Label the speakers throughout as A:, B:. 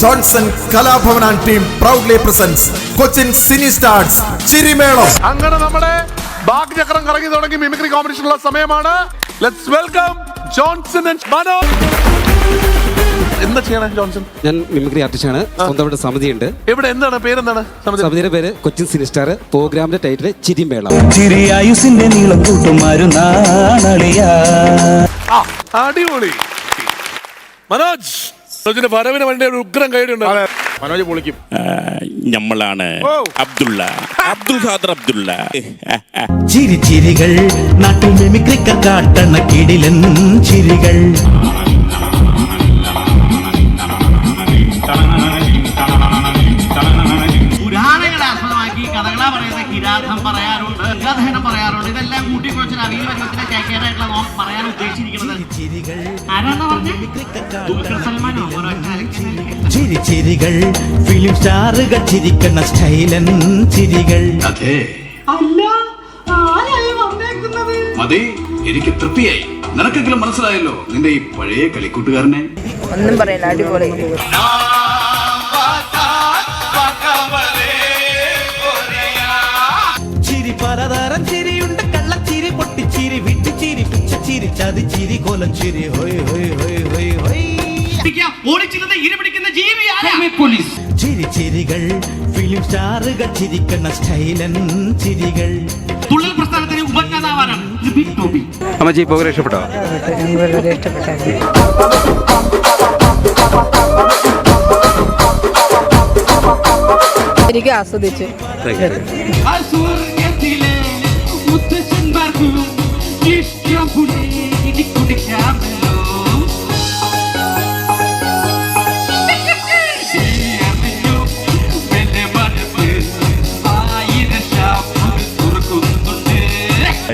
A: Johnson Kalabhavan and team proudly presents Cochin cine stars Chirimelam.
B: അങ്ങനെ നമ്മുടെ ഭാഗ്യചക്രം കറങ്ങി തുടങ്ങി മിമിക്രി കോമ്പറ്റീഷനുള്ള സമയമാണ്. ലെറ്റ്സ് വെൽക്കം ജോൺസൺ ആൻഡ് മനോ എന്താ ചെയ്യണേ ജോൺസൺ?
C: ഞാൻ മിമിക്രി ആർട്ടിസ്റ്റാണ് സ്വന്തമായിട്ട് സമിതിയുണ്ട്.
B: ഇവിടെ എന്താണ്? പേരെന്താണ്? സമിതി.
C: സമിതിയുടെ പേര് കൊച്ചിൻ സിനി സ്റ്റാർ പ്രോഗ്രാമിന്റെ ടൈറ്റിൽ ചിരിമേളം.
D: ചിരിയായുസിന്റെ നീളം
B: കൂട്ടും അടിപൊളി. മനോജ് മനോജിന്റെ വരവിന് വേണ്ടി ഒരു ഉഗ്രം കൈഡി ഉണ്ട് മനോജ് പൊളിക്കും.
E: നമ്മളാണ്. അബ്ദുള്ള. അബ്ദുൾ ഖാദർ അബ്ദുള്ള.
D: ചിരി ചിരികൾ നാട്ടിൽ മിമിക്രിക്ക കാട്ടണ കിടിലൻ ചിരികൾ.
F: പറയുന്ന കിരാതം പറയാറുണ്ട് ഗന്ധഹനം പറയാറുണ്ട്. ഇതെല്ലാം കൂട്ടി കുറച്ച് പരുവത്തിലെ കേക്കേറായിട്ടുള്ള നോം പറയാൻ ഉദ്ദേശിച്ചിരിക്കുന്നത്.
D: ചിരികൾ
F: ആരാണ് പറഞ്ഞത്
D: ചിരികൾ ഫിലിം സ്റ്റാറുകൾ ചിരിക്കുന്ന സ്റ്റൈലൻ ചിരികൾ.
G: അതെ.
F: അല്ല ആരായി വന്നേക്കുന്നത്?
G: മതി എനിക്ക് തൃപ്തിയായി. നിനക്കെങ്കിലും മനസ്സിലായല്ലോ നിന്റെ ഈ പഴയ കളിക്കൂട്ടുകാരനെ.
H: ഒന്നും പറയില്ല അടിപൊളി
D: പിച്ചച്ചിരി ചതിച്ചിരി ചിരി. ഹൊയ് ഹൊയ് ഹൊയ് ഹൊയ് ഹൊയ്.
F: ഓടിച്ചിരുന്ന് ജീവി? പോലീസ്
D: ചിരി ചിരികൾ ഫിലിം സ്റ്റാറുകൾ ചിരിക്കുന്ന സ്റ്റൈലൻ ചിരികൾ.
F: തുള്ളൽ പ്രസ്ഥാനത്തിന് ഉപജ്ഞാതാവാനാണ്
C: അമ്മച്ചി ഇഷ്ടപ്പെട്ടോ
H: എനിക്ക് ആസ്വദിച്ചു.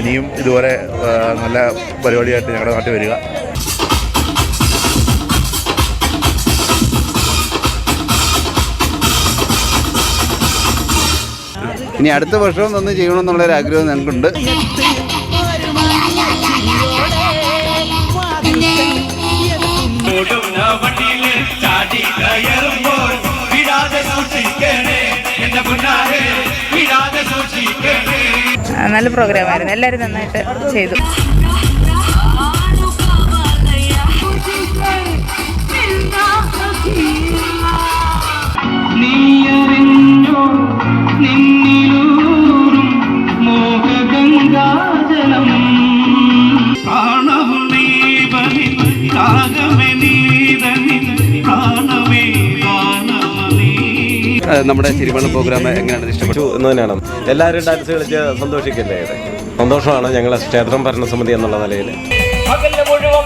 I: ഇനിയും ഇതുപോലെ നല്ല പരിപാടിയായിട്ട് ഞങ്ങളുടെ നാട്ടിൽ വരിക.
J: ഇനി അടുത്ത വർഷവും ഒന്ന് ചെയ്യണമെന്നുള്ളൊരു ആഗ്രഹം ഞങ്ങൾക്കുണ്ട്.
H: ആ, നല്ല പ്രോഗ്രാം ആയിരുന്നു. എല്ലാവരും നന്നായിട്ട് ചെയ്തു.
F: നീയറിഞ്ഞോ
C: നമ്മുടെ ചിരിമേളം പ്രോഗ്രാം എങ്ങനെയാണ് ഇഷ്ടപ്പെട്ടു?
K: എന്ന് തന്നെയാണ്. എല്ലാവരും ഡാൻസ് കളിച്ച് സന്തോഷിക്കല്ലേ? സന്തോഷമാണ് ഞങ്ങളെ ക്ഷേത്രം ഭരണസമിതി എന്നുള്ള നിലയിൽ.
F: പകൽ മുഴുവൻ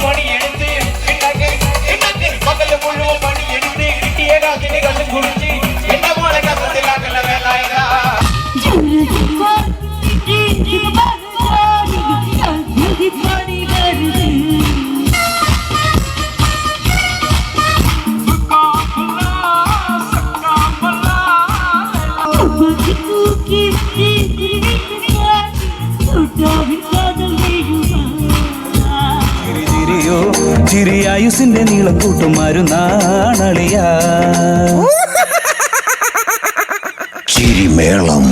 D: ചിരിയോ ആയുസിന്റെ നീളം കൂട്ടും നാണളിയാ. ചിരിമേളം.